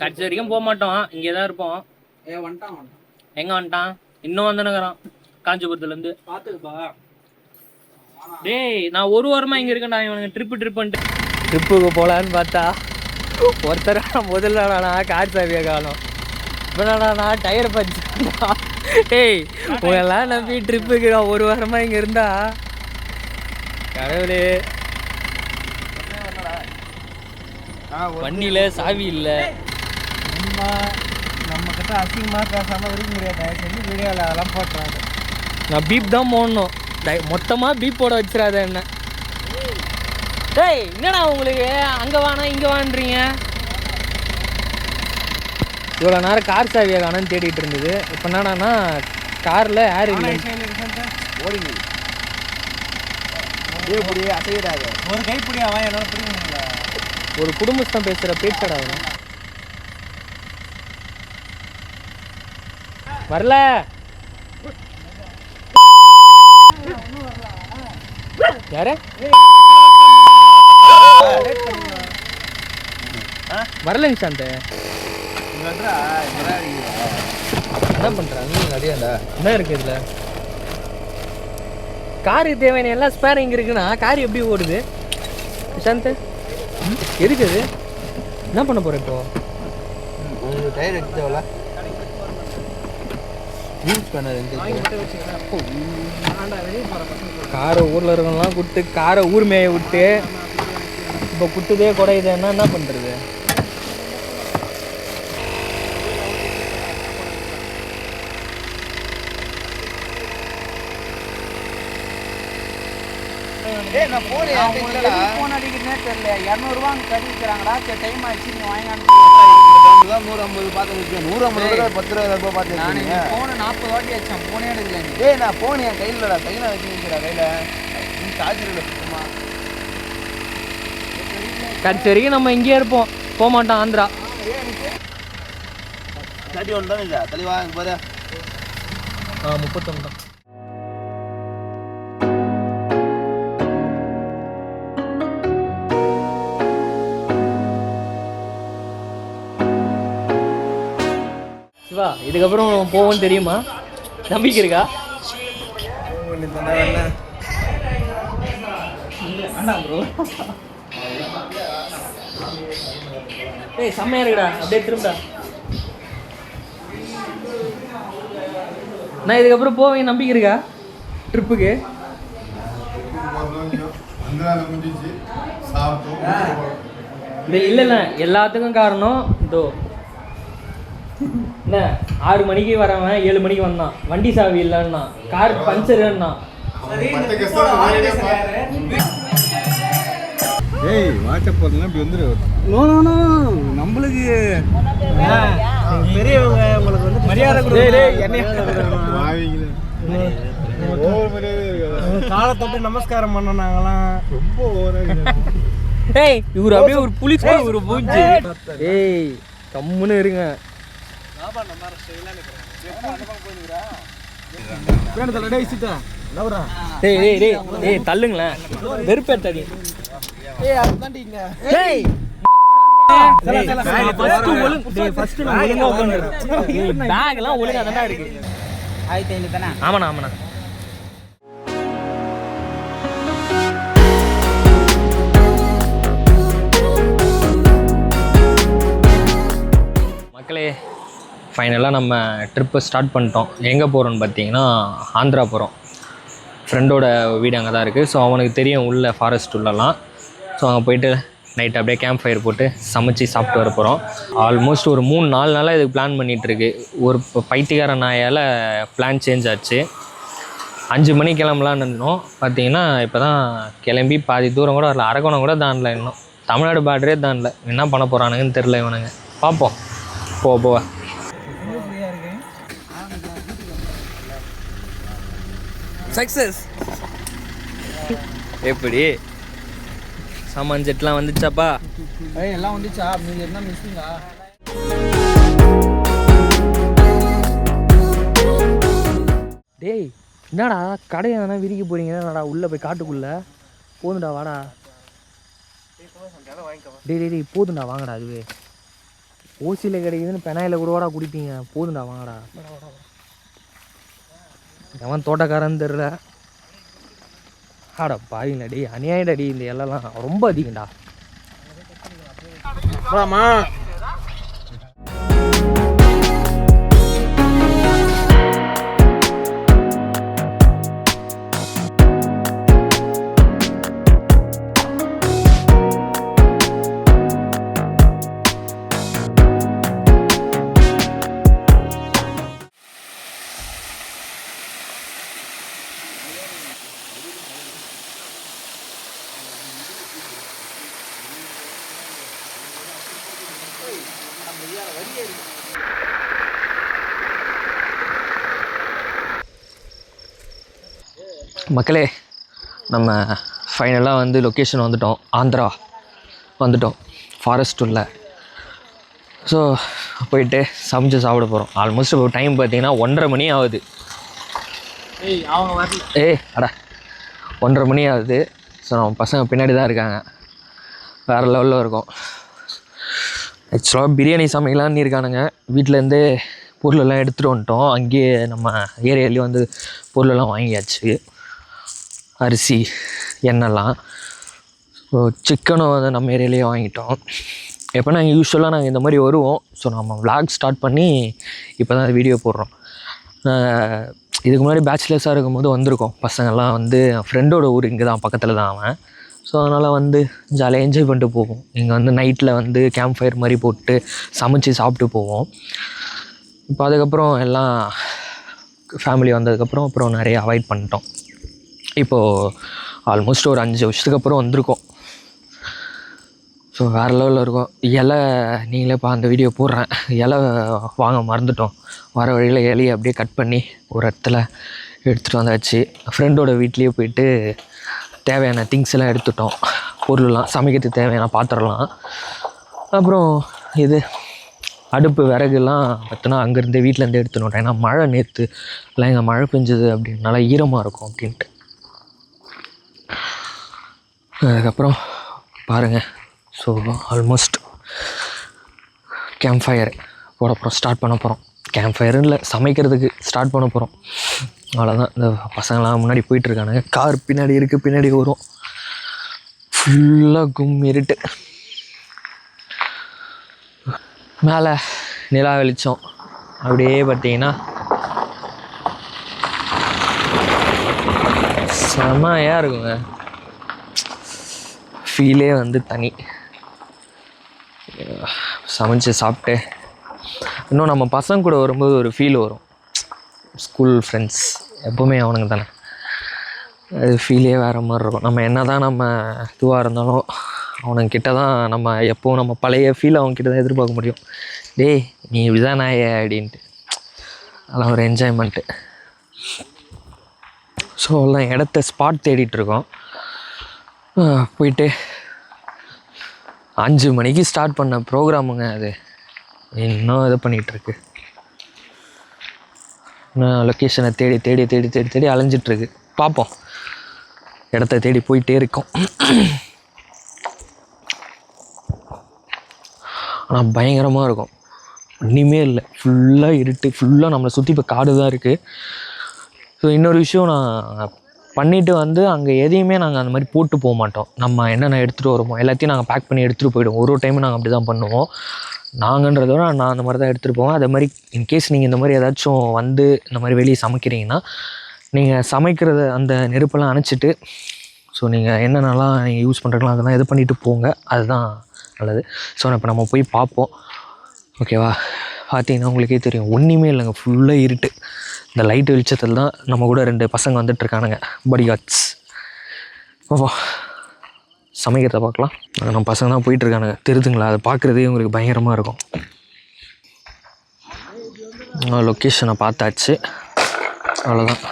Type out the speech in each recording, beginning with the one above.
கடைசி வரைக்கும் போக மாட்டோம் இங்கே தான் இருப்போம் எங்க வந்துட்டான்? இன்னும் வந்துனுக்குறான் காஞ்சிபுரத்துல இருந்து பாத்துக்கப்பா டேய் நான் ஒரு வாரமா இங்க இருக்கேன்டா. இவனுங்க ட்ரிப்பு ட்ரிப்புன்ட்டு ட்ரிப்புக்கு போலான்னு பார்த்தா ஒருத்தர் முதல்ல நான் கார் சாவியை காணும். இப்போ நான் டயர் பஞ்சா டேய் உங்களெல்லாம் நம்பி ட்ரிப்புக்கு நான் ஒரு வாரமா இங்க இருந்தா கடவுளே. வண்டியில சாவி இல்லை. நம்ம நம்ம கிட்ட அசிங்கமா பேசாம இருக்க முடியாது. செஞ்சு வீடியோல அதெல்லாம் போட்டுறாங்க நான் பீப் தான் போடணும். டை- மொத்தமா பீப் போட வச்சிடாத என்ன. டேய் என்னடா உங்களுக்கு? அங்க வானா இங்க வான்றீங்க? இவ்வளோ நேரம் கார் சாவியை காணோன்னு தேடிட்டு இருந்தது. இப்போ என்னடான்னா காரில் ஏர் இல்லை ஓடிங்க ஒரு கைப்பிடி அவன் என்னால பிடிக்க ஒரு குடும்பஸ்தான் பேசுகிற பேச்சடா அவன். வரல. யாரு? வரல சாந்த என்ன பண்றாங்க என்ன இருக்கு இதுல? காரு தேவையான எல்லா ஸ்பேர் இங்க இருக்குன்னா கார் எப்படி ஓடுது? நிஷாந்த்? எதுக்கு அது என்ன பண்ண போற இப்போ? டயர் எடுத்துவல யூஸ் பண்ணது காரை ஊர்ல இருக்கவங்கலாம் கூப்பிட்டு காரை ஊர் மேய விட்டு இப்போ குட்டுதே குறையுதுன்னா என்ன பண்றது? ஏய் நான் போனே போன் அடிக்கிறதே தெரியல இரநூறுவா அங்கே கட்டிக்கிறாங்கடா சரி டைம் ஆயிடுச்சு நீ வாங்கினான்னு நூறு ஐம்பது பார்த்து நூறு ஐம்பது ரூபா பத்து ரூபா ரூபாய் பார்த்து நான் வச்சுக்கீங்க போன நாற்பது வாட்டி வச்சேன். போனே எடுக்கல நீ. ஏய் நான் போன் என் கையில் இல்லடா. கையில் வச்சு வைக்கிறா கையில் நீ சார்ஜர் இல்லை சுத்தமாக கடைசி வரைக்கும் நம்ம இங்கேயே இருப்போம். போக மாட்டோம் ஆந்திரா. தேர்ட்டி ஒன் தான் இல்லை தெளிவா பாரு. ஆ முப்பத்தொன்று தான். சிவா இதுக்கப்புறம் போவோம்னு தெரியுமா? நம்பிக்கை இருக்கா ஏய் செம்மையா இருக்குடா. அப்படியே திரும்படா. நான் இதுக்கப்புறம் போவேன் நம்பிக்கை இருக்கா ட்ரிப்புக்கு இல்லை இல்லை. எல்லாத்துக்கும் காரணம் இதோ என்ன ஆறு மணிக்கு வரவன் ஏழு மணிக்கு வந்தான். வண்டி சாவி இல்லைன்னா கார் பஞ்சருன்னா ஏய் வாட்ஸ்அப் போறதுலாம் இப்படி வந்துரு. நோ நோ நோ நம்மளுக்கு பெரியவங்க உங்களுக்கு வந்து மரியாதை வாவிங்களே ஓவர் மரியாதை இருக்காதா. காலை தொட்டு நமஸ்காரம் பண்ணோம் நாங்களாம் ரொம்ப ஏய் இவர் அப்படியே ஒரு புலிஸ் ஒரு பூச்சி ஏய் கம்முன்னு இருங்க. டேய் சித்தா நவரா டேய் டேய் டேய் டேய் தள்ளுங்களேன் வெறுப்பேத்தாதீங்க ஏய். அதுதான்டிங்க ஏய் ஃபர்ஸ்ட் ஒழுங்கு டேய் ஃபர்ஸ்ட் நான் ஒழுங்கா உட்கார்ந்து பேக் எல்லாம் ஒழுங்கா தான்டா இருக்கு. ஆயிரத்தி ஐநூறு தானே? ஆமாண்ணா ஆமாண்ணா. மக்களே ஃபைனலாக நம்ம ட்ரிப்பை ஸ்டார்ட் பண்ணிட்டோம். எங்கே போகிறோன்னு பார்த்தீங்கன்னா ஆந்திரா போகிறோம் ஃப்ரெண்டோட வீடு அங்கே தான் இருக்குது ஸோ அவனுக்கு தெரியும் உள்ளே ஃபாரஸ்ட் உள்ளலாம். ஸோ அங்கே போயிட்டு நைட் அப்படியே கேம்ப் ஃபயர் போட்டு சமைச்சு சாப்பிட்டு வர போகிறோம் ஆல்மோஸ்ட் ஒரு மூணு நாலு நாளாக இதுக்கு பிளான் பண்ணிகிட்ருக்கு ஒரு ப- பைத்தியக்கார நாயால் பிளான் சேஞ்ச் ஆச்சு. அஞ்சு மணி கிளம்பலான்னு இருந்தோம். பார்த்தீங்கன்னா இப்போ தான் கிளம்பி பாதி தூரம் கூட வரல. அரக்கோணம் கூட தாண்டல இன்னும். தமிழ்நாடு பார்டரே தாண்டல. என்ன பண்ண போகிறானுங்கன்னு தெரில இவனுங்க. பார்ப்போம் போ போ சக்ஸஸ் எப்படி? சாமான் ஜெட்லாம் வந்துச்சாப்பா? ஏய் எல்லாம் வந்துச்சா? மீதி என்ன மிஸ்ஸிங்கா டேய் என்னடா? கடையை வேணா விரிக்க போறீங்க? என்னடா? உள்ளே போய் காட்டுக்குள்ள? போதும்டா வாடா. டேய் டேய் டேய் போதும்டா வாங்கடா அதுவே. ஓசியில் கிடைக்குதுன்னு பெனாயில் கூடவாடா குடிப்பீங்க. போதும்டா வாங்கடா. எவன் தோட்டக்காரன்னு தெரில ஆட பாவிங்கடி டேய் இந்த எல்லாம் ரொம்ப அதிகம்டா. மக்களே நம்ம ஃபைனலாக வந்து லொக்கேஷன் வந்துட்டோம். ஆந்திரா வந்துட்டோம். ஃபாரஸ்ட் உள்ள. ஸோ போயிட்டு சமைச்சு சாப்பிட போகிறோம் ஆல்மோஸ்ட் இப்போ டைம் பார்த்தீங்கன்னா ஒன்றரை மணி ஆகுது. ஏய் அவங்க வரல. ஏய் அடா. ஒன்றரை மணி ஆகுது. ஸோ நம்ம பசங்க பின்னாடி தான் இருக்காங்க. வேறு லெவலில் இருக்கும். ஆக்சுவலாக பிரியாணி சமைக்கலான்னு இருக்கானுங்க. வீட்டிலேருந்தே பொருளெல்லாம் எடுத்துகிட்டு வந்துட்டோம். அங்கேயே நம்ம ஏரியாலேயே வந்து பொருளெல்லாம் வாங்கியாச்சு. அரிசி எண்ணெய்லாம். ஸோ சிக்கனும் வந்து நம்ம ஏரியாலேயே வாங்கிட்டோம். எப்போ நாங்கள் யூஸ்வலாக நாங்கள் இந்த மாதிரி வருவோம். ஸோ நம்ம விளாக் ஸ்டார்ட் பண்ணி இப்போ தான் வீடியோ போடுறோம். இதுக்கு முன்னாடி பேச்சுலர்ஸாக இருக்கும்போது வந்திருக்கோம். பசங்கள்லாம் வந்து என் ஃப்ரெண்டோட ஊர் இங்கே தான் பக்கத்தில் தான் அவன். ஸோ அதனால் வந்து ஜாலியாக என்ஜாய் பண்ணிட்டு போவோம். இங்கே வந்து நைட்டில் வந்து கேம்ப் ஃபயர் மாதிரி போட்டு சமைச்சு சாப்பிட்டு போவோம். இப்போ அதுக்கப்புறம் எல்லாம் ஃபேமிலி வந்ததுக்கப்புறம் அப்புறம் நிறைய அவாய்ட் பண்ணிட்டோம். இப்போது ஆல்மோஸ்ட் ஒரு அஞ்சு வருஷத்துக்கு அப்புறம் வந்திருக்கோம். ஸோ வேறு லெவலில் இருக்கும். இலை நீங்களே இப்போ அந்த வீடியோ போடுறேன். இலை வாங்க மறந்துட்டோம். வர வழியில் இலையை அப்படியே கட் பண்ணி ஒரு இடத்துல எடுத்துகிட்டு வந்தாச்சு. ஃப்ரெண்டோட வீட்லேயே போயிட்டு தேவையான திங்ஸ் எல்லாம் எடுத்துட்டோம். பொருள்லாம் சமைக்கிறதுக்கு தேவையான பாத்திரம்லாம். அப்புறம் இது அடுப்பு விறகுலாம் பார்த்தோன்னா அங்கேருந்து வீட்டிலேருந்து எடுத்துன்னு வரேன். ஏன்னா மழை நேற்று இல்லை இங்கே மழை பெஞ்சது அப்படின்னால ஈரமாக இருக்கும் அப்படின்ட்டு. அதுக்கப்புறம் பாருங்கள் ஸோ ஆல்மோஸ்ட் கேம்ப் ஃபயர் போட போகிறோம் ஸ்டார்ட் பண்ண போகிறோம் கேம்ப் ஃபயரும் இல்லை சமைக்கிறதுக்கு ஸ்டார்ட் பண்ண போகிறோம் அவ்வளோதான் இந்த பசங்களாம் முன்னாடி போயிட்டுருக்கானுங்க கார் பின்னாடி இருக்குது பின்னாடி வரும். ஃபுல்லாக கும் இருட்டு. மேலே நிலா வெளிச்சம். அப்படியே பார்த்தீங்கன்னா செமையாக இருக்குங்க. ஃபீலே வந்து தனி. சமைச்சு சாப்பிட்டு இன்னும் நம்ம பசங்க கூட வரும்போது ஒரு ஃபீல் வரும். ஸ்கூல் ஃப்ரெண்ட்ஸ் எப்போவுமே அவனுங்க தானே. அது ஃபீலே வேறு மாதிரி இருக்கும். நம்ம என்ன தான் நம்ம இதுவாக இருந்தாலும் அவனுங்கிட்ட தான் நம்ம எப்போவும் நம்ம பழைய ஃபீல் அவங்ககிட்ட தான் எதிர்பார்க்க முடியும். டேய் நீ இப்படிதான் நாயே அப்படின்ட்டு. அதெல்லாம் ஒரு என்ஜாய்மெண்ட்டு ஸோ எல்லாம் இடத்த ஸ்பாட் தேடிட்டுருக்கோம் போயிட்டு அஞ்சு மணிக்கு ஸ்டார்ட் பண்ண ப்ரோக்ராமுங்க அது. இன்னும் இது பண்ணிகிட்ருக்கு இன்னும் லொக்கேஷனை தேடி தேடி தேடி தேடி தேடி அலைஞ்சிட்ருக்கு. பார்ப்போம் இடத்த தேடி போயிட்டே இருக்கோம். ஆனால் பயங்கரமாக இருக்கும். ஒன்றுமே இல்லை. ஃபுல்லாக இருட்டு. ஃபுல்லாக நம்மளை சுற்றி இப்போ காடு தான் இருக்குது ஸோ இன்னொரு விஷயம் நான் பண்ணிவிட்டு வந்து அங்கே எதையுமே நாங்கள் அந்த மாதிரி போட்டு போக மாட்டோம். நம்ம என்னென்ன எடுத்துகிட்டு வருமோ எல்லாத்தையும் நாங்கள் பேக் பண்ணி எடுத்துகிட்டு போயிடுவோம். ஒரு ஒரு டைமும் நாங்கள் அப்படி தான் பண்ணுவோம். நாங்கன்றத விட நான் அந்த மாதிரி தான் எடுத்துகிட்டு போவேன். அதே மாதிரி இன்கேஸ் நீங்கள் இந்த மாதிரி ஏதாச்சும் வந்து இந்த மாதிரி வெளியே சமைக்கிறீங்கன்னா நீங்கள் சமைக்கிறத அந்த நெருப்பெல்லாம் அணைச்சிட்டு ஸோ நீங்கள் என்னென்னலாம் நீங்கள் யூஸ் பண்ணுறீங்களோ அதெல்லாம் இது பண்ணிவிட்டு போங்க. அதுதான் நல்லது. ஸோ இப்போ நம்ம போய் பார்ப்போம். ஓகேவா பார்த்தீங்கன்னா உங்களுக்கே தெரியும். ஒன்றுமே இல்லைங்க. ஃபுல்லாக இருட்டு. இந்த லைட் வெளிச்சத்தில் தான் நம்ம கூட ரெண்டு பசங்க வந்துட்டு இருக்கானுங்க பாடி கார்ட்ஸ் ஓ சமைக்கிறத பார்க்கலாம். நம்ம பசங்க தான் போயிட்டுருக்கானுங்க. தெரிதுங்களா? அதை பார்க்குறதே உங்களுக்கு பயங்கரமாக இருக்கும். லொக்கேஷனை பார்த்தாச்சு. அவ்வளோதான்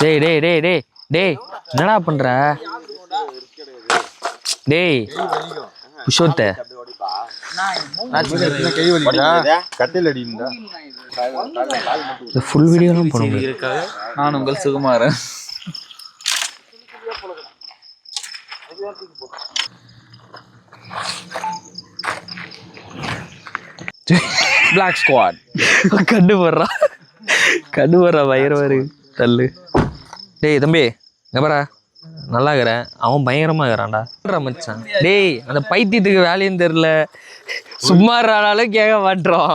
டேய் டேய் டேய் டேய் டேய் என்னடா பண்ற? டேய் புஷோத்த ஃபுல் வீடியோலாம் போட முடியாது. நான் உங்கள் சுகுமாரன். பிளாக் ஸ்குவாட் கண்டு போடுறா கண்டு போடுறா பயங்கரமா தள்ளு. டேய் தம்பி பாரா. நல்லா இருக்கிற. அவன் பயங்கரமா இருக்கிறான்டா. மச்சான்? டேய் அந்த பைத்தியத்துக்கு வேலையும் தெரியல. சும்மா இருறானாலும் கேட்க மாட்டோம்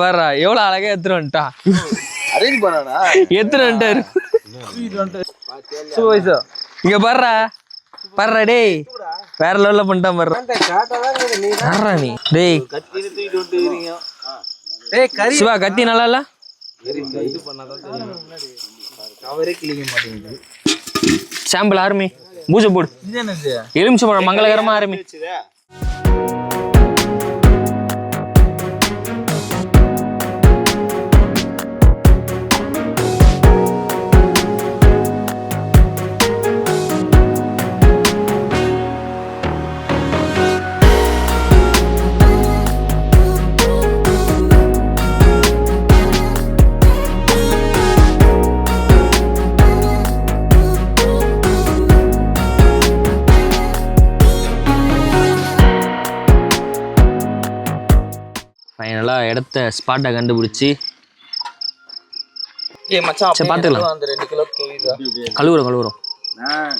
பாரு எவ்வளோ அழகா எடுத்துட்டு வந்துட்டான் எடுத்துட்டு வந்துட்டாரு. இங்க பாருடா பாருடா டேய். வேற லெவல்ல பண்ணிட்டான் பாருடா நீ டேய். சிவா கத்தி நல்லா இல்ல? இது பண்ணாதான் தெரியும். கவரே கிளிக்க மாட்டேங்குது. சாம்பிள் ஆரம்பி பூஜை போடு. எலுமிச்சை பழம் மங்களகரமா ஆரம்பி இடத்த ஸ்பாட்டை கண்டுபிடிச்சி சரி, கேக்குதா கழுவுறோம் கழுவுறோம்.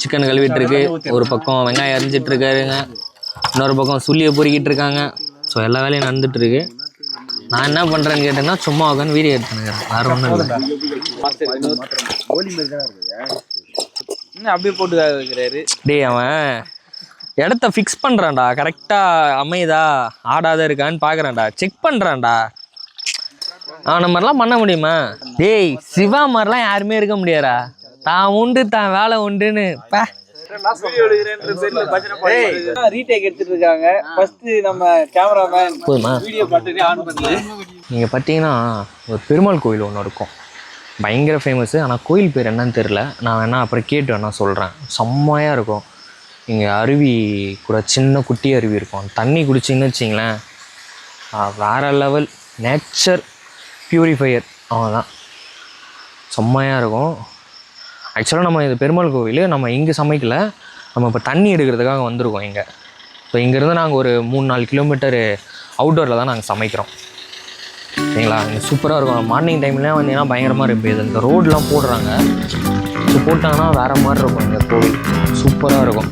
சிக்கன் கழுவிட்டு இருக்கு. ஒரு பக்கம் வெங்காயம் அரிஞ்சிட்டு இருக்காருங்க. இன்னொரு பக்கம் சுள்ளியை பொறுக்கிட்டு இருக்காங்க. ஸோ எல்லா வேலையும் நடந்துட்டு இருக்கு. நான் என்ன பண்றேன்னு கேட்டேன்னா சும்மா உட்காந்து வீடியோ எடுத்துனுக்கிறேன் வேற ஒன்றும் இல்லை. அப்படியே போட்டு டேய் அவன் இடத்த ஃபிக்ஸ் பண்ணுறான்டா கரெக்டாக அமையுதா? ஆடாத இருக்கான்னு பார்க்குறான்டா செக் பண்ணுறான்டா அவனை மாதிரிலாம் பண்ண முடியுமா? டேய் சிவா மாதிரிலாம் யாருமே இருக்க முடியாதா தான் உண்டு தான் வேலை உண்டுன்னு. பே. போதுமா? நீங்கள் பார்த்தீங்கன்னா ஒரு பெருமாள் கோயில் ஒன்று இருக்கும். பயங்கர ஃபேமஸ்ஸு ஆனால் கோயில் பேர் என்னன்னு தெரில நான் வேணா அப்புறம் கேட்டு வேணா சொல்கிறேன் செம்மையாக இருக்கும். இங்கே அருவி கூட சின்ன குட்டி அருவி இருக்கும். தண்ணி குடிச்சிங்கன்னு வச்சிங்களேன். வேறு லெவல் நேச்சர் ப்யூரிஃபையர் அவ்வளோதான் செம்மையாக இருக்கும். ஆக்சுவலாக நம்ம இது பெருமாள் கோவில் நம்ம இங்கே சமைக்கலை. நம்ம இப்போ தண்ணி எடுக்கிறதுக்காக வந்திருக்கோம் இங்கே. ஸோ இங்கேருந்து நாங்கள் ஒரு மூணு நாலு கிலோமீட்டரு அவுட்டோரில் தான் நாங்கள் சமைக்கிறோம். சரிங்களா? இங்கே சூப்பராக இருக்கும். மார்னிங் டைம்லாம் வந்தீங்கன்னா பயங்கரமாக இருக்கும் இந்த ரோடெலாம் போடுறாங்க. ஸோ போட்டாங்கன்னா வேறு மாதிரி இருக்கும் இந்த கோவில். சூப்பராக இருக்கும்.